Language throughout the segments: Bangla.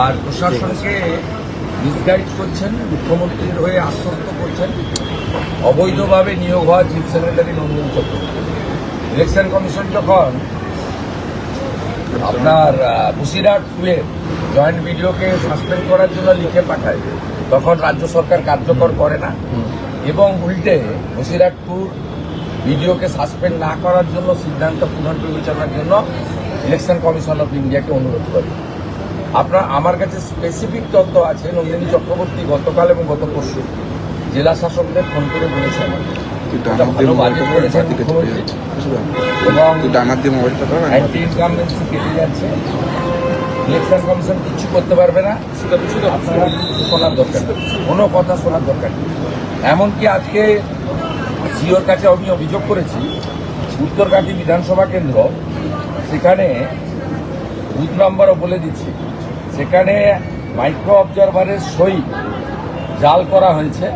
আর প্রশাসনকে মিসগাইড করছেন মুখ্যমন্ত্রীর হয়ে আশ্বস্ত করছেন অবৈধভাবে নিয়োগ হওয়া chief secretary Nandan Chakraborty election commission যখন আপনার বসিরহাট টুয়ের জয়েন্ট ভিডিওকে সাসপেন্ড করার জন্য লিখে পাঠায় তখন রাজ্য সরকার কার্যকর করে না। এবং উল্টে বসিরহাট টুর ভিডিওকে সাসপেন্ড না করার জন্য সিদ্ধান্ত পুনর্বিবেচনার জন্য ইলেকশন কমিশন অফ ইন্ডিয়াকে অনুরোধ করে। আপনার আমার কাছে স্পেসিফিক তথ্য আছে নন্দিনী চক্রবর্তী গতকাল এবং গত পরশু। জেলা শাসকদের ফোন করে বলেছেন ইলেকশন কমিশন কিছু করতে পারবে না। আপনারা শোনার দরকার কোনো কথা শোনার দরকার নেই। এমনকি আজকে সিওর কাছে আমি অভিযোগ করেছি উত্তরকাঠি বিধানসভা কেন্দ্র সেখানে বুথ নাম্বারও বলে দিচ্ছি। সেখানে মাইক্রো অবজারভারের সই জাল করা হয়েছে।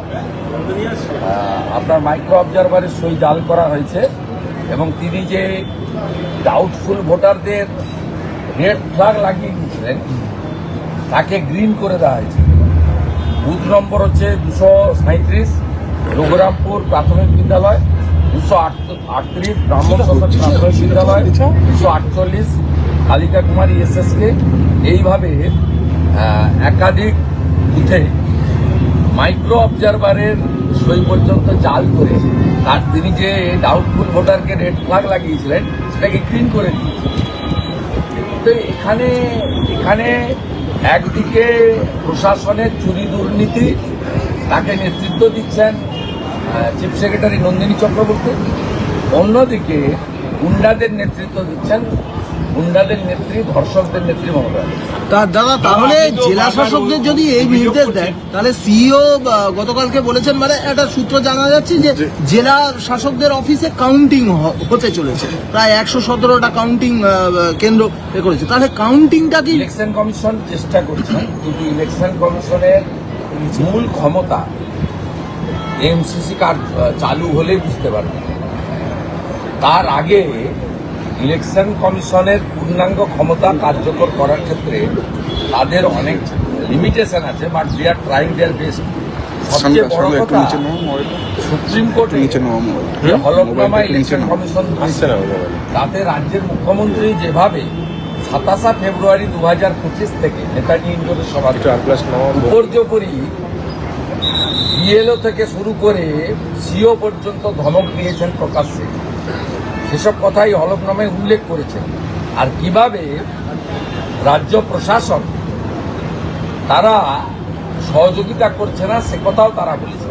আপনার মাইক্রো অবজারভারের সই জাল করা হয়েছে এবং তিনি যে ডাউটফুল ভোটারদের রেড ফ্ল্যাগ লাগিয়ে দিয়েছিলেন, তাকে গ্রিন করে দেওয়া হয়েছে। বুথ নম্বর হচ্ছে দুশো সাঁত্রিশ রঘুরামপুর প্রাথমিক বিদ্যালয়, দুশো আটত্রিশ, ব্রাহ্মণ প্রাথমিক বিদ্যালয়, দুশো আটচল্লিশ কালিকা কুমারী এসএসকে এইভাবে একাধিক বুথে মাইক্রো অবজারভারের সই পর্যন্ত জাল করে, তার তিনি যে ডাউটফুল ভোটারকে রেড ফ্লাগ লাগিয়েছিলেন, সেটাকে ক্লিন করে দিয়েছে। তো এখানে এখানে একদিকে প্রশাসনের চুরি দুর্নীতি, তাকে নেতৃত্ব দিচ্ছেন চিফ সেক্রেটারি নন্দিনী চক্রবর্তী। অন্যদিকে গুন্ডাদের নেতৃত্ব দিচ্ছেন গুন্ডাদের নেত্রী ধর্ষকদের নেত্রী মমতা ব্যানার্জী। তা দাদা তাহলে জেলা শাসকদের যদি এই নির্দেশ দেয় তাহলে সিইও গতকালকে বলেছেন মানে একটা সূত্র জানা যাচ্ছে যে জেলা শাসকদের অফিসে কাউন্টিং হতে চলেছে। প্রায় একশো সতেরোটা কাউন্টিং কেন্দ্র এ করেছে। তাহলে কাউন্টিংটা কি? ইলেকশন কমিশন চেষ্টা করছে কিন্তু ইলেকশন কমিশনের মূল ক্ষমতা এমসিসি কার্ড চালু হলে বুঝতে পারবে। তার আগে ইলেকশন কমিশনের পূর্ণাঙ্গ ক্ষমতা কার্যকর করার ক্ষেত্রে তাদের অনেক লিমিটেশন আছে but they are trying their best সবচেয়ে বড় কথা সুপ্রিম কোর্টে নিচে নাও মোবাইলটা যে হলফনামা মোবাইলটা একটু নিচে ইলেকশন কমিশন আসছে তাতে রাজ্যের মুখ্যমন্ত্রী যেভাবে সাতাশা ফেব্রুয়ারি দু হাজার পঁচিশ থেকে নেতাজি ইন্ডোরের সভা বিএলও থেকে শুরু করে সিও পর্যন্ত ধমক দিয়েছেন প্রকাশ্যে। সেসব কথাই হলফনামে উল্লেখ করেছেন আর কীভাবে রাজ্য প্রশাসন তারা সহযোগিতা করছে না, সে কথাও তারা বলেছে।